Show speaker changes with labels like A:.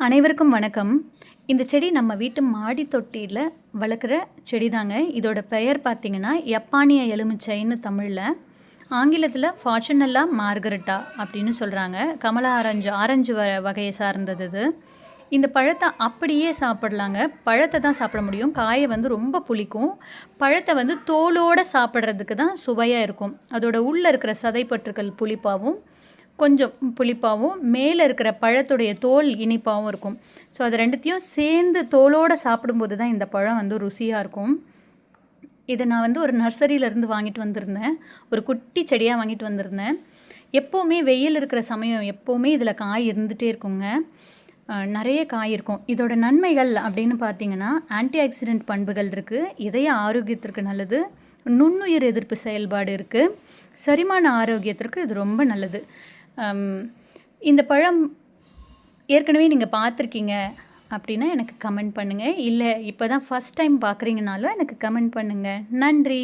A: அனைவருக்கும் வணக்கம். இந்த செடி நம்ம வீட்டு மாடி தொட்டியில் வளர்க்குற செடி தாங்க இதோட பெயர் பார்த்திங்கன்னா யப்பானிய எலுமிச்சைன்னு தமிழில். ஆங்கிலத்தில் ஃபார்ச்சுனல்லா மார்கரெட்டா அப்படின்னு சொல்கிறாங்க கமலா ஆரஞ்சு ஆரஞ்சு வ வகையை சார்ந்தது இது. இந்த பழத்தை அப்படியே சாப்பிடலாங்க. பழத்தை தான் சாப்பிட முடியும். காயை வந்து ரொம்ப புளிக்கும். பழத்தை வந்து தோலோடு சாப்பிட்றதுக்கு தான் சுவையாக இருக்கும். அதோட உள்ளே இருக்கிற சதைப்பற்றுக்கள் புளிப்பாகவும் கொஞ்சம் புளிப்பாகவும் மேலே இருக்கிற பழத்துடைய தோல் இனிப்பாகவும் இருக்கும். ஸோ அது ரெண்டுத்தையும் சேர்ந்து தோலோடு சாப்பிடும்போது தான் இந்த பழம் வந்து ருசியாக இருக்கும். இதை நான் வந்து ஒரு நர்சரியிலேருந்து வாங்கிட்டு வந்திருந்தேன். ஒரு குட்டி செடியாக வாங்கிட்டு வந்திருந்தேன். எப்போவுமே வெயில் இருக்கிற சமயம் எப்போவுமே இதில் காய் இருந்துகிட்டே இருக்குங்க. நிறைய காய் இருக்கும். இதோட நன்மைகள் அப்படின்னு பார்த்தீங்கன்னா ஆன்டி ஆக்சிடென்ட் பண்புகள் இருக்குது இதய ஆரோக்கியத்திற்கு நல்லது. நுண்ணுயிர் எதிர்ப்பு செயல்பாடு இருக்குது செரிமான ஆரோக்கியத்திற்கு இது ரொம்ப நல்லது. இந்த பழம் ஏற்கனவே நீங்கள் பார்த்துருக்கீங்க அப்படின்னா எனக்கு கமெண்ட் பண்ணுங்கள் இல்லை இப்போ தான் ஃபஸ்ட் டைம் பார்க்குறீங்கனாலும் எனக்கு கமெண்ட் பண்ணுங்கள் நன்றி.